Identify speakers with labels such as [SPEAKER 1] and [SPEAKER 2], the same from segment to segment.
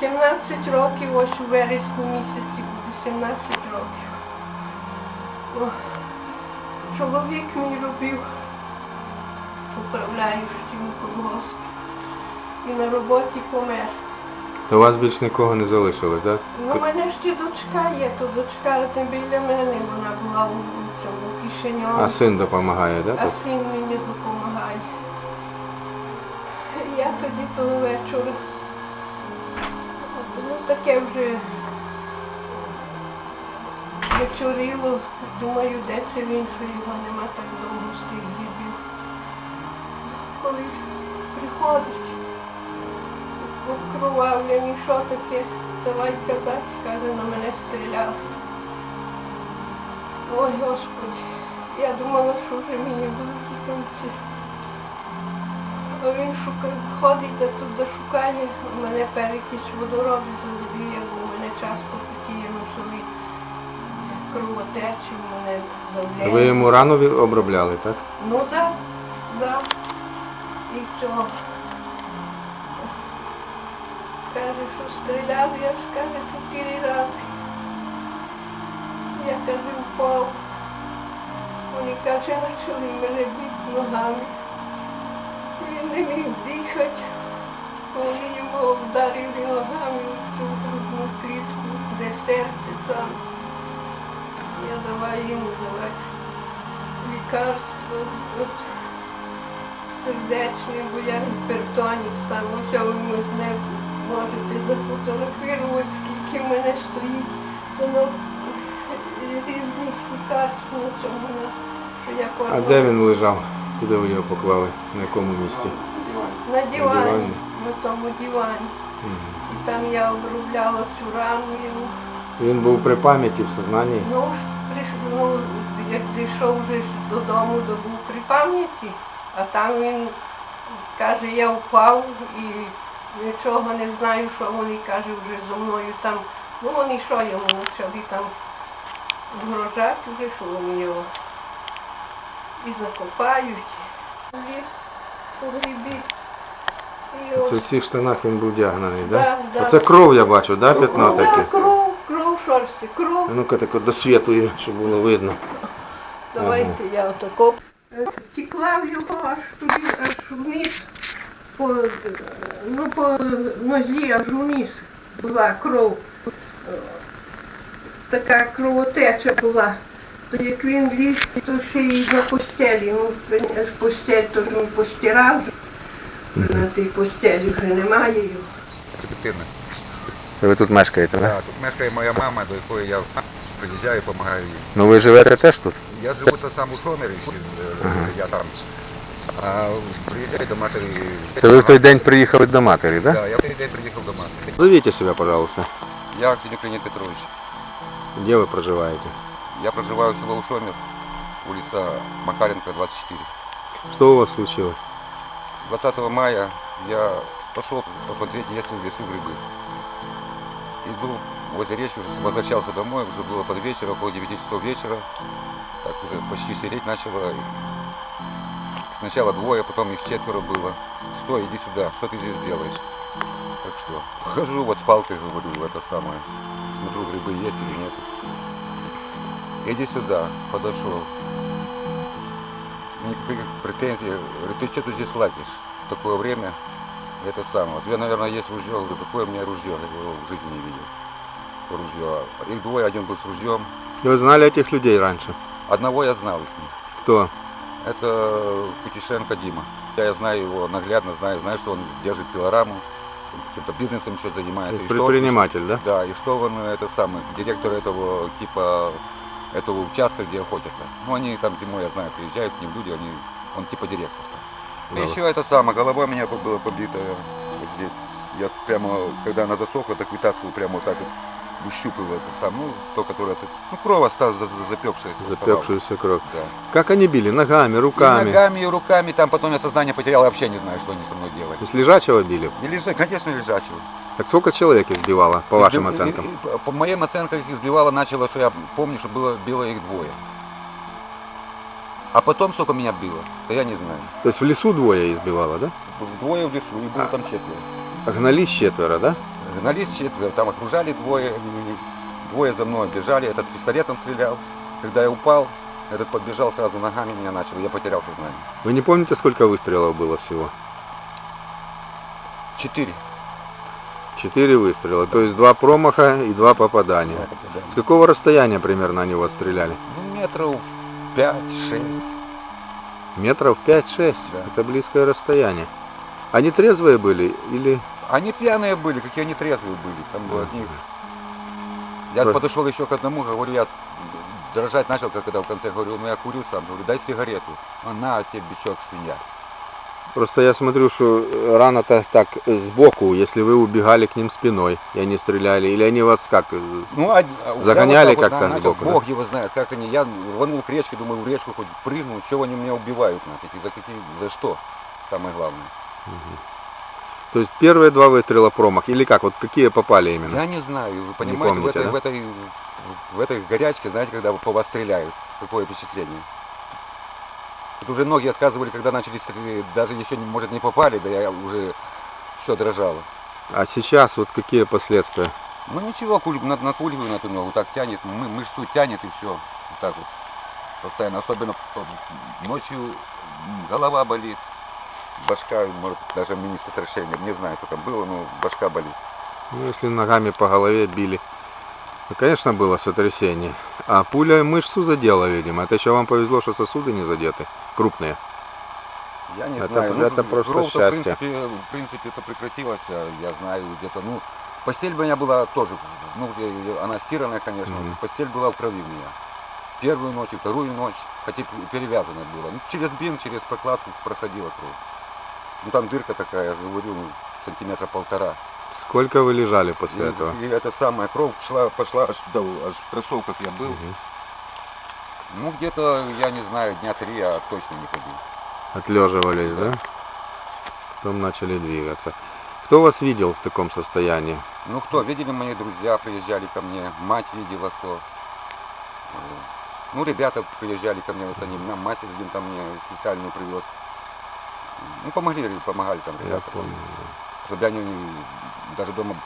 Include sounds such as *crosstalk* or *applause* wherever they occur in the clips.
[SPEAKER 1] 17 років, ось у вересні місяці 17 років. О, чоловік мій робив управляючим у. І на роботі помер.
[SPEAKER 2] То у вас більш нікого не залишилось, так?
[SPEAKER 1] Ну, у мене ще дочка є, то дочка тим біля мене, вона була у цьому кишеньові.
[SPEAKER 2] А син допомагає, так?
[SPEAKER 1] А син мені Я тоді того вечора. Ну таке вже вечоріло. Думаю, де це він, що його нема так довго з тих дібів. Коли приходить, окровавлені, що таке, давай казати, каже, на мене стріляв. Ой, Господи, я думала, що вже мені будуть і кінці. Він шукає, ходить, де тут дошукає, у мене перекись водороду залізує, бо у мене часто такі носові кровотечі, у мене давлення.
[SPEAKER 2] Ви йому рану обробляли, так?
[SPEAKER 1] Ну так, да. І цього. Каже, що стріляв, я ж каже, чотири рази. Я каже, впав. Вони каже, почали мене бити ногами. Не міг дихати. Вони йому вдарили ногами в цю грудну клітку, де серце там. Я давай йому давати лікарство от, сердечне, бо я гіпертонік сам, ось ви мене можете зафотографувати, скільки в мене стоїть воно різних лікарств на цьому, що я
[SPEAKER 2] А де він лежав? Куди ви його поклали? На якому місці?
[SPEAKER 1] На
[SPEAKER 2] дивані?
[SPEAKER 1] на тому дивані.
[SPEAKER 2] Мгм.
[SPEAKER 1] І там я обробляла цю рану йому.
[SPEAKER 2] Він був при пам'яті в сознанні?
[SPEAKER 1] Ну, ж прийш- ну, як прийшов вже додому, то був при пам'яті, а там він каже, я впав і нічого не знаю, що вони каже вже зо мною там. Ну вони що йому почали там згрожати вже, що вони його і закопають, ліс у грибі.
[SPEAKER 2] Це в цих штанах він був вдягнений, так?
[SPEAKER 1] Да, да.
[SPEAKER 2] Оце кров я бачу, да, п'ятно
[SPEAKER 1] Ну, да,
[SPEAKER 2] таке?
[SPEAKER 1] кров, кров, шорсті, кров.
[SPEAKER 2] А ну-ка тако до світу, щоб було видно.
[SPEAKER 1] Давайте я отако. Тікла в його аж туди, аж вниз, по, ну, по нозі аж вниз була кров. Е, Така кровотеча була. То як він ліг, то ще й на постелі. Ну, постель, то ж він постирав. На тій постелі вже немає його.
[SPEAKER 3] Дитина.
[SPEAKER 2] Ви тут мешкаєте, так?
[SPEAKER 3] Да, тут мешкає моя мама, до якої я приїжджаю і допомагаю їй.
[SPEAKER 2] Ну ви живете теж тут?
[SPEAKER 3] Я живу то сам у Жомері, я там. А приїжджаю до матері.
[SPEAKER 2] Це ви в той день приїхали до матері, так?
[SPEAKER 3] Да, я в той день приїхав до матері.
[SPEAKER 2] Назовите себя, пожалуйста.
[SPEAKER 3] Я Ксенюк Леонид Петрович.
[SPEAKER 2] Где вы проживаете?
[SPEAKER 3] Я проживаю в село Ушомер, улица Макаренко, 24.
[SPEAKER 2] Что у вас случилось?
[SPEAKER 3] 20 мая я пошел посмотреть, есть лесу грибы. Иду возле речки, возвращался домой, уже было под вечер, около 9 часов вечера. Так уже почти сереть начало. Сначала двое, потом их четверо было. Стой, иди сюда, что ты здесь делаешь? Так что, хожу вот с палкой, говорю, это самое. Смотрю, грибы есть или нет. Иди сюда, подошел. Никаких претензий. Говорю, ты что ты здесь лазишь? В такое время это самое. У тебя, наверное, есть ружье. Говорю, какое у меня ружье? Я его в жизни не видел. Ружье. Их двое, один был с ружьем.
[SPEAKER 2] Вы знали этих людей раньше?
[SPEAKER 3] Одного я знал их.
[SPEAKER 2] Кто?
[SPEAKER 3] Это Кутишенко Дима. Я знаю его наглядно, знаю, знаю, что он держит пилораму, он каким-то бизнесом еще занимается. И что-
[SPEAKER 2] Предприниматель, да?
[SPEAKER 3] Да, и что он, это самый, директор этого типа, этого участка, где охотятся. Ну, они там зимой, я знаю, приезжают к ним люди, они, он типа директор. И
[SPEAKER 2] Да.
[SPEAKER 3] еще это самое, голова у меня была побита вот здесь. Я прямо, когда она засохла, так вытаскивал прямо вот так вот, выщупывал это сам, ну, то, которое, ну, кровь осталась, за- за- запекшаяся.
[SPEAKER 2] Запекшуюся кровь.
[SPEAKER 3] Да.
[SPEAKER 2] Как они били? Ногами,
[SPEAKER 3] И
[SPEAKER 2] руками?
[SPEAKER 3] ногами, и руками, там потом я сознание потерял, я вообще не знаю, что они со мной делали.
[SPEAKER 2] То есть лежачего били?
[SPEAKER 3] Не лежа, конечно, лежачего.
[SPEAKER 2] Так сколько человек избивало, по вашим оценкам?
[SPEAKER 3] и- и- По моим оценкам их избивало начало, что я помню, что было, било их двое. А потом сколько меня било, то я не знаю.
[SPEAKER 2] То есть в лесу двое избивало, да?
[SPEAKER 3] Двое в лесу, и было
[SPEAKER 2] А.
[SPEAKER 3] там четверо.
[SPEAKER 2] А Гнались четверо, да?
[SPEAKER 3] Гнались четверо, там окружали двое, двое за мной бежали, этот пистолетом стрелял. Когда я упал, этот подбежал сразу ногами меня начал, я потерял сознание.
[SPEAKER 2] Вы не помните, сколько выстрелов было всего?
[SPEAKER 3] Четыре.
[SPEAKER 2] Четыре выстрела, то есть два промаха и два попадания. С какого расстояния примерно они вас стреляли?
[SPEAKER 3] Ну, метров пять-шесть.
[SPEAKER 2] Метров 5-6.
[SPEAKER 3] Да.
[SPEAKER 2] Это близкое расстояние. Они трезвые были или...
[SPEAKER 3] Они пьяные были, какие они трезвые были. Там было от них. Я
[SPEAKER 2] Просто-
[SPEAKER 3] подошел еще к одному, говорю, я дрожать начал, как когда в конце говорю, ну я курю сам, говорю, дай сигарету. Он на тебе бичок свинья.
[SPEAKER 2] Просто я смотрю, что рана-то так сбоку, если вы убегали к ним спиной, и они стреляли, или они вас как... э,
[SPEAKER 3] Ну, а,
[SPEAKER 2] Загоняли
[SPEAKER 3] вот
[SPEAKER 2] как-то сбоку, да?
[SPEAKER 3] Бог его знает, как они, я рванул к речке, думаю, в речку хоть прыгну, чего они меня убивают нафиг, и за какие, за что, самое главное.
[SPEAKER 2] Мгм. То есть первые два выстрела промах, или как, вот какие попали именно?
[SPEAKER 3] Я не знаю, вы понимаете,
[SPEAKER 2] помните,
[SPEAKER 3] в, этой,
[SPEAKER 2] да?
[SPEAKER 3] в, этой, в этой горячке, знаете, когда по вас стреляют, какое впечатление. Тут уже ноги отказывали, когда начали стрелять, даже еще, может, не попали, да я уже все дрожало.
[SPEAKER 2] А сейчас вот какие последствия?
[SPEAKER 3] Ну ничего, куль, на, накуливаю на эту ногу, так тянет, мы, мышцу тянет и все. Вот так вот. Постоянно, особенно ночью голова болит, башка, может, даже мини-сотрясение, не знаю, что там было, но башка болит.
[SPEAKER 2] Ну, если ногами по голове били, то, конечно, было сотрясение. А пуля мышцу задела, видимо. Это еще вам повезло, что сосуды не задеты, крупные.
[SPEAKER 3] Я не
[SPEAKER 2] Это-
[SPEAKER 3] знаю,
[SPEAKER 2] это
[SPEAKER 3] ну,
[SPEAKER 2] просто
[SPEAKER 3] кровь-то, в принципе, в принципе, это прекратилось, а я знаю, где-то, ну, постель у меня была тоже, ну, она стиранная, конечно,
[SPEAKER 2] Мгм.
[SPEAKER 3] постель была в крови у меня. Первую ночь и вторую ночь, хотя перевязано было. Ну, через бинт, через прокладку проходила кровь. Ну, там дырка такая, я же говорю, ну, сантиметра полтора.
[SPEAKER 2] Сколько вы лежали после
[SPEAKER 3] И,
[SPEAKER 2] этого?
[SPEAKER 3] и эта самая кровь шла, пошла аж, до, аж в кроссовках я был.
[SPEAKER 2] Мгм.
[SPEAKER 3] Ну, где-то, я не знаю, дня три я точно не ходил.
[SPEAKER 2] Отлеживались,
[SPEAKER 3] Да.
[SPEAKER 2] да? Потом начали двигаться. Кто вас видел в таком состоянии?
[SPEAKER 3] Ну кто, видели мои друзья, приезжали ко мне, мать видела, что... Ну, ребята приезжали ко мне, вот они, на мать один там мне специальную привез. Ну, помогли, помогали там
[SPEAKER 2] Я
[SPEAKER 3] ребята.
[SPEAKER 2] помню.
[SPEAKER 3] Чтобы они не- даже дома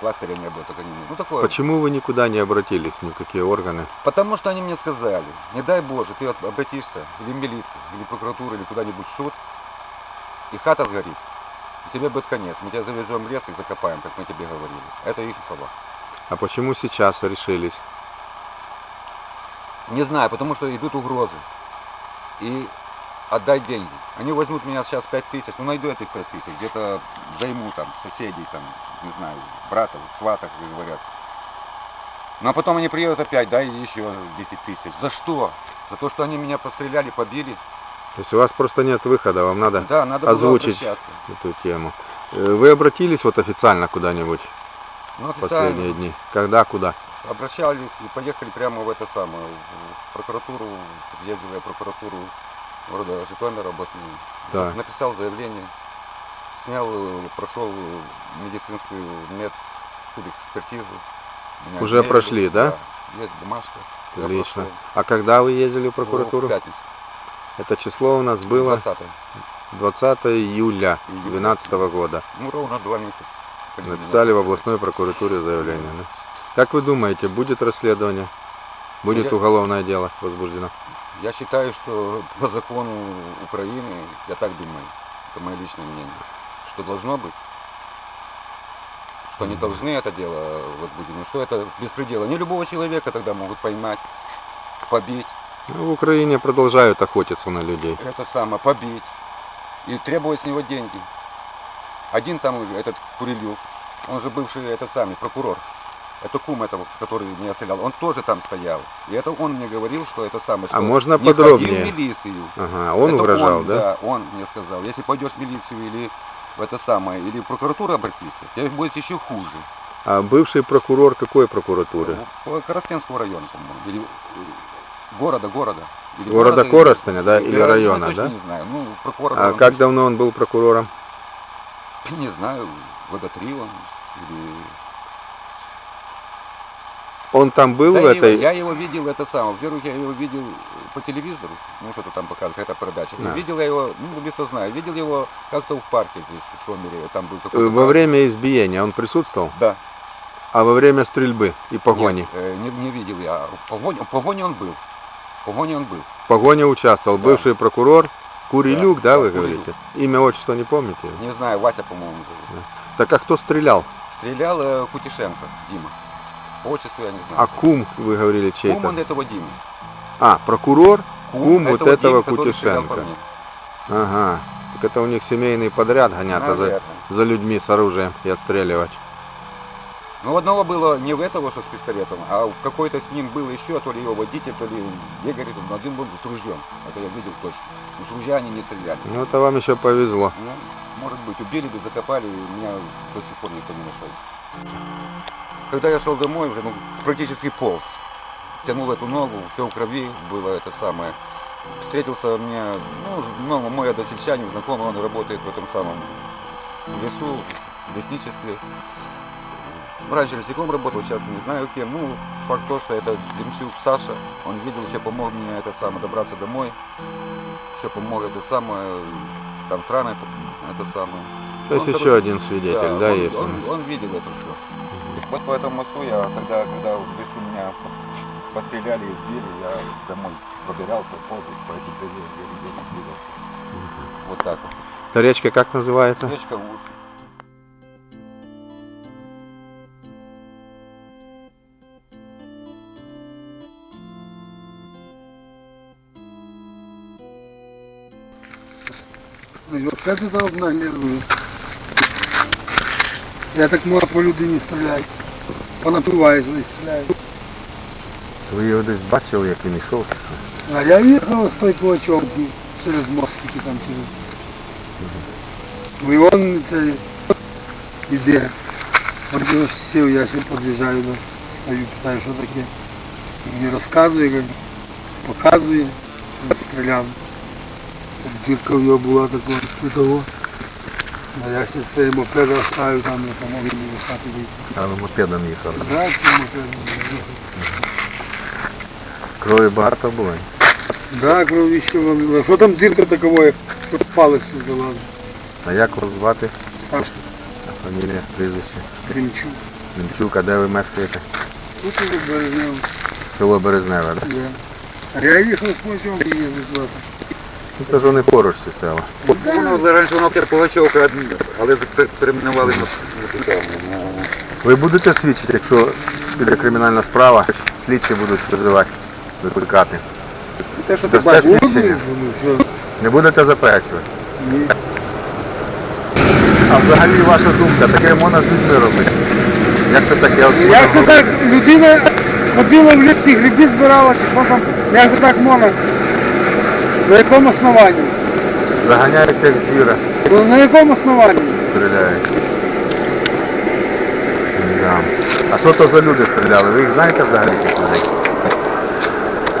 [SPEAKER 3] пластыря не было, так они, ну такое.
[SPEAKER 2] Почему вы никуда не обратились, ни в какие органы?
[SPEAKER 3] Потому что они мне сказали, не дай Боже, ты обратишься или в милицию, или в прокуратуру, или куда-нибудь в суд, и хата сгорит, и тебе будет конец. Мы тебя завезем в лес и закопаем, как мы тебе говорили. Это их слова.
[SPEAKER 2] А почему сейчас решились?
[SPEAKER 3] Не знаю, потому что идут угрозы. И отдай деньги. Они возьмут меня сейчас 5 тысяч, ну найду этих 5 тысяч, где-то займу там соседей, там, не знаю, братов, сватов, как говорят. Ну а потом они приедут опять, дай еще 10 тысяч. За что? За то, что они меня постреляли, побили?
[SPEAKER 2] То есть у вас просто нет выхода, вам надо
[SPEAKER 3] Да, надо
[SPEAKER 2] озвучить эту тему. Э, Вы обратились вот официально куда-нибудь
[SPEAKER 3] Ну,
[SPEAKER 2] в последние дни? Когда, куда?
[SPEAKER 3] обращались и поехали прямо в это самое, в прокуратуру, ездил я в прокуратуру города Житомира областную.
[SPEAKER 2] Да.
[SPEAKER 3] Написал заявление, снял, прошел медицинскую медэкспертизу.
[SPEAKER 2] Уже
[SPEAKER 3] измерили,
[SPEAKER 2] прошли, да?
[SPEAKER 3] Есть бумажка.
[SPEAKER 2] Отлично. А когда вы ездили в
[SPEAKER 3] Ну,
[SPEAKER 2] прокуратуру?
[SPEAKER 3] В пятницу.
[SPEAKER 2] Это число у нас было
[SPEAKER 3] 20
[SPEAKER 2] 20 июля
[SPEAKER 3] Июля.
[SPEAKER 2] 2012 года.
[SPEAKER 3] Ну, ровно два месяца.
[SPEAKER 2] Написали в областной прокуратуре заявление. Да? Как вы думаете, будет расследование? Будет
[SPEAKER 3] Я-
[SPEAKER 2] уголовное дело возбуждено?
[SPEAKER 3] Я считаю, что *laughs* по закону Украины, я так думаю, это мое личное мнение, что должно быть, что они
[SPEAKER 2] Мгм.
[SPEAKER 3] должны это дело возбудить, но что это беспредел. Они любого человека тогда могут поймать, побить,
[SPEAKER 2] Ну, в Украине продолжают охотиться на людей.
[SPEAKER 3] это самое, побить и требовать с него деньги. Один там, этот Курилюк, он же бывший этот самый прокурор, это кум этого, который меня стрелял, он тоже там стоял. И это он мне говорил, что это самое, что
[SPEAKER 2] А можно
[SPEAKER 3] не
[SPEAKER 2] подробнее?
[SPEAKER 3] в милицию.
[SPEAKER 2] Ага, он
[SPEAKER 3] Это
[SPEAKER 2] угрожал,
[SPEAKER 3] он,
[SPEAKER 2] да?
[SPEAKER 3] он мне сказал, если пойдешь в милицию или в это самое, или в прокуратуру обратиться, тебе будет еще хуже.
[SPEAKER 2] А бывший прокурор какой прокуратуры?
[SPEAKER 3] По Коростенского района, по-моему, или э, города, города. Или
[SPEAKER 2] Города
[SPEAKER 3] или-
[SPEAKER 2] Коростеня, да, или района,
[SPEAKER 3] я точно
[SPEAKER 2] да?
[SPEAKER 3] не знаю, ну, прокурор,
[SPEAKER 2] А
[SPEAKER 3] он
[SPEAKER 2] как давно он был прокурором? *clears throat*
[SPEAKER 3] не знаю, года три он, или...
[SPEAKER 2] Он там был
[SPEAKER 3] Да,
[SPEAKER 2] в
[SPEAKER 3] я его-
[SPEAKER 2] этой...
[SPEAKER 3] Я его видел, это самое. Во-первых, я его видел по телевизору, ну что-то там показывает, эта передача.
[SPEAKER 2] Да.
[SPEAKER 3] видел я его, ну, без сознания, видел его как-то в парке здесь, в Шомере, там был
[SPEAKER 2] э,
[SPEAKER 3] какой-то
[SPEAKER 2] Во
[SPEAKER 3] парк.
[SPEAKER 2] время избиения он присутствовал?
[SPEAKER 3] Да.
[SPEAKER 2] А во время стрельбы и погони?
[SPEAKER 3] Нет, э, не, не видел я. В погоне, в погоне он был. В погоне он был.
[SPEAKER 2] В погоне участвовал
[SPEAKER 3] Да.
[SPEAKER 2] бывший прокурор Курилюк, да,
[SPEAKER 3] Да,
[SPEAKER 2] вы
[SPEAKER 3] да,
[SPEAKER 2] говорите? Имя, отчество не помните?
[SPEAKER 3] Не знаю, Вася, по-моему, зовут.
[SPEAKER 2] Так а кто стрелял?
[SPEAKER 3] Стрелял э, Кутишенко, Дима. По отчеству я не знаю.
[SPEAKER 2] А кум, вы говорили,
[SPEAKER 3] Кум он этого Димы.
[SPEAKER 2] А, прокурор? Кум вот этого
[SPEAKER 3] Димы, который стрелял по
[SPEAKER 2] Кутишенко.
[SPEAKER 3] мне.
[SPEAKER 2] Ага. Так это у них семейный подряд гонята за, за людьми с оружием и отстреливать.
[SPEAKER 3] Ну, одного было не в этого, что с пистолетом, а в какой-то с ним был еще, то ли его водитель, то ли егерь, но один был с ружьем. Это я видел точно. Но с ружья они не стреляли.
[SPEAKER 2] Ну, это вам еще повезло.
[SPEAKER 3] Ну, может быть, убили бы, закопали, и меня до сих пор никто не нашел. Когда я шел домой, уже ну, практически полз. Тянул эту ногу, все в крови было это самое. Встретился мне, ну, ну, мой односельчанин, знакомый, он работает в этом самом лесу, в лесничестве. Раньше лесником работал, сейчас не знаю кем. Ну, факт то, что это Демчук Саша. Он видел, еще помог мне это самое добраться домой. Еще помог это самое, там с раной, это самое.
[SPEAKER 2] То есть
[SPEAKER 3] Он,
[SPEAKER 2] еще
[SPEAKER 3] короче,
[SPEAKER 2] один свидетель, да,
[SPEAKER 3] он,
[SPEAKER 2] есть?
[SPEAKER 3] Он, он видел это все. Вот по этому мосту я тогда, когда лесу меня постреляли и сбили, я домой пробирался, ползал по этим деревьям, я везде не двигался. Вот так вот.
[SPEAKER 2] Эта речка как называется?
[SPEAKER 3] Речка
[SPEAKER 4] обнаглядую. Я так можу по людині стріляю Понапиваюся, не стріляю.
[SPEAKER 2] Ви його десь бачили, як він йшов? чи що?
[SPEAKER 4] А я їхав з той Кулачовки через мост тільки там через. Ну, І він це іде. От його сів, я ще під'їжджаю, до, стою, питаю, що таке. Він Мені розказує, каже, показує, він стріляв. От Дірка в нього була така від того. А я ще цей мопед оставив, там не помог йому вистати вийти.
[SPEAKER 2] А ви мопедом їхали.
[SPEAKER 4] Да, цей мопед.
[SPEAKER 2] Крові багато було?
[SPEAKER 4] Да, кровище вон. Що там дірка такова, щоб палець тут залазив?
[SPEAKER 2] А як вас звати?
[SPEAKER 4] Саша
[SPEAKER 2] А Фамілія, прізвище?
[SPEAKER 4] Кремчук.
[SPEAKER 2] Мінчук, а де ви мешкаєте?
[SPEAKER 4] Тут уже березнев.
[SPEAKER 2] Село Березневе, так?
[SPEAKER 4] Да. А я їхав з їздив туди.
[SPEAKER 2] Ну, це ж вони поруч всі села.
[SPEAKER 3] Воно раніше воно Пугачовка, але перейменували на
[SPEAKER 2] Ви будете свідчити, якщо піде кримінальна справа, слідчі будуть визивати, викликати.
[SPEAKER 3] Те, що
[SPEAKER 2] Дасте
[SPEAKER 4] Буду,
[SPEAKER 2] свідчення?
[SPEAKER 4] ну що?
[SPEAKER 2] Не будете заперечувати?
[SPEAKER 4] Ні.
[SPEAKER 2] А взагалі ваша думка, таке можна з людьми робити? Як це таке? От
[SPEAKER 4] Як це так, людина ходила в лісі, гриби збиралася, що там, як це так можна? На якому основанні?
[SPEAKER 2] Заганяють як звіра,
[SPEAKER 4] Ну, на якому основанні?
[SPEAKER 2] стріляють. Да. А що то за люди стріляли? Ви їх знаєте взагалі цих людей?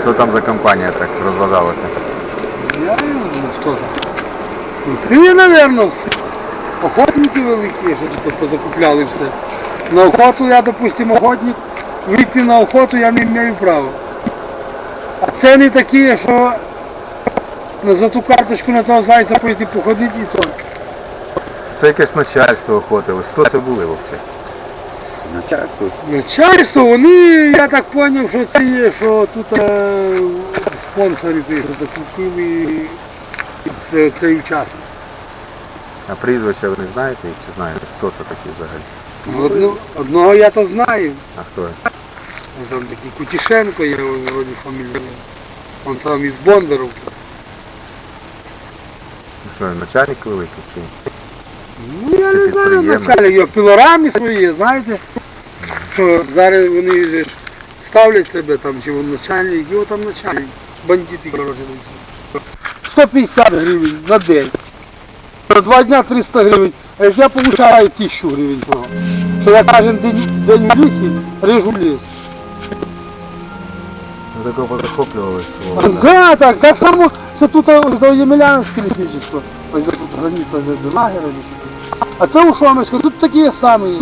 [SPEAKER 2] Що там за компанія так розладалася?
[SPEAKER 4] Я не знаю, хто там. Ну, ти, напевно, охотники великі, що тут позакупляли все. На охоту я, допустим, охотник, вийти на охоту я не маю права. А це не такі, що за ту карточку на того зайця пойти походити і то.
[SPEAKER 2] Це якесь начальство охотилось. Хто це були взагалі?
[SPEAKER 3] начальство.
[SPEAKER 4] Начальство, вони, я так зрозумів, що це є, що тут е, спонсори цих закупили це- цей учасник.
[SPEAKER 2] А прізвища ви не знаєте їх чи знаєте? Хто це такий взагалі?
[SPEAKER 4] Ну, Одно, одного я то знаю.
[SPEAKER 2] А хто? він?
[SPEAKER 4] Ну, Там такий Кутішенко є вроді фамілія. Он сам із Бондаровця.
[SPEAKER 2] Що, начальник великий чи?
[SPEAKER 4] Ну я не знаю,
[SPEAKER 2] підприємець?
[SPEAKER 4] начальник, його пілорами свої, знаєте, що зараз вони же ж ставлять себе там, чи він начальник, його там начальник. Бандити, коротше. там 150 гривень на день. На два дня 300 гривень. А як я получаю 1000 гривень того. Що я кожен день, день в лісі режу ліс.
[SPEAKER 2] Такого позахоплювали.
[SPEAKER 4] Да, так, так само це тут е, до Ємельяновське лісничество. Тут границя до лагеря. А це у Шомельську, тут такі самі.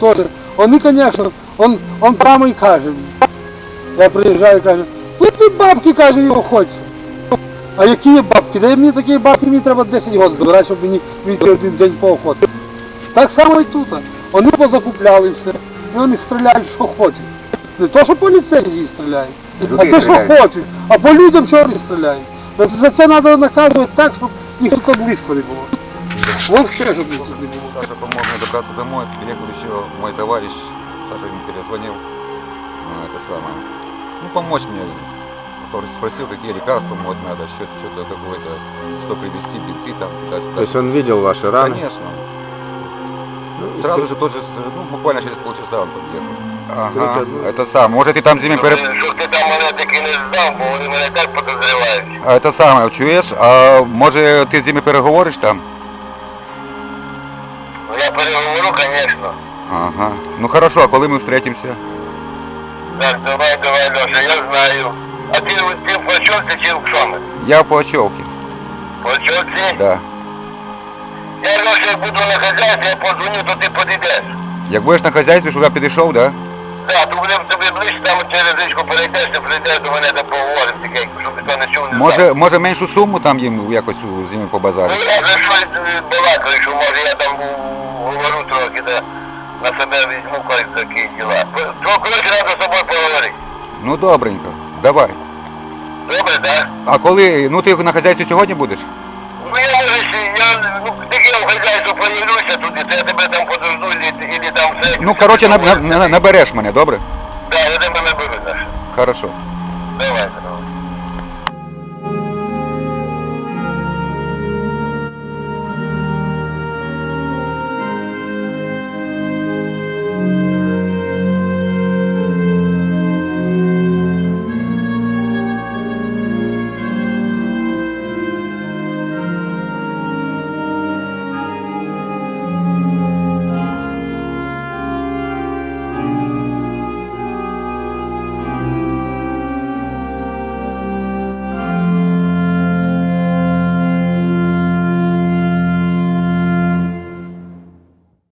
[SPEAKER 4] Тоже. Вони, звісно, Он, он прямо і каже. Я приїжджаю і каже, ну ти бабки, каже, його хочеться. А які є бабки? Дай мені такі бабки, мені треба 10 років збирати, щоб мені один день поохотити. Так само і тут. Вони позакупляли все. І вони стріляють, що хочуть. Не то, що поліцейські стріляють, а
[SPEAKER 3] Людей
[SPEAKER 4] те, що
[SPEAKER 3] стріляють.
[SPEAKER 4] хочуть. А по людям чого не стріляють. За- За це треба наказувати так, щоб ніхто близько не було. Взагалі, щоб ніхто не було.
[SPEAKER 3] Саша помог мне добраться домой. Приехал еще мой товарищ. Саша мне перезвонил. Ну, это самое. Ну, помочь мне. Спросил, какие лекарства вот надо, что- что-то какое-то, что привезти, бинты там, туда-сюда.
[SPEAKER 2] То есть он видел ваши раны?
[SPEAKER 3] Конечно.
[SPEAKER 2] Ну, и
[SPEAKER 3] Сразу
[SPEAKER 2] скажи-
[SPEAKER 3] же тот же, ну, буквально через полчаса он подъехал. Ага,
[SPEAKER 2] Скажите, ну-
[SPEAKER 3] это сам. Может, ты там с ними перед...
[SPEAKER 5] Щоб ти там мене таки не здав, бо вони мене так подозрівають.
[SPEAKER 3] А это самое, чуєш? А може ти з ними переговориш там?
[SPEAKER 5] Ну я переговорю, звісно.
[SPEAKER 3] Ага. Ну хорошо, а коли ми встретимся?
[SPEAKER 5] Так, давай, давай, Леша, я знаю. А ти, ти в Почовці чи в Кшомі?
[SPEAKER 3] Я по Очевке.
[SPEAKER 5] В Почовці?
[SPEAKER 3] Да.
[SPEAKER 5] Я, Леша, як буду на хазяйстві, я подзвоню, то ти підійдеш.
[SPEAKER 3] Як будеш на хазяйстві, сюди підійшов, да?
[SPEAKER 5] Так, то будемо тобі ближче, там через річку перейдеш, ти прийдеш до мене, та поговоримо тихенько, щоб ніхто не чув, не знав.
[SPEAKER 3] Може, може меншу суму там їм якось у- з ними
[SPEAKER 5] Ну я за щось е, балакаю, що може я там говорю трохи, да на себе візьму колись такі діла. То, коротше, треба з собою поговорити.
[SPEAKER 3] Ну добренько, давай.
[SPEAKER 5] Добре, так?
[SPEAKER 3] А коли, ну ти на хазяйстві сьогодні будеш?
[SPEAKER 5] Ну я може ще, я ну таке в хазяйство появлюся туди, то я тебе там подожду, или, или там все.
[SPEAKER 3] Ну, коротше, на, на, на- набереш мене, добре?
[SPEAKER 5] Да, я тебе наберу, Саша.
[SPEAKER 3] Хорошо.
[SPEAKER 5] Давай, давай.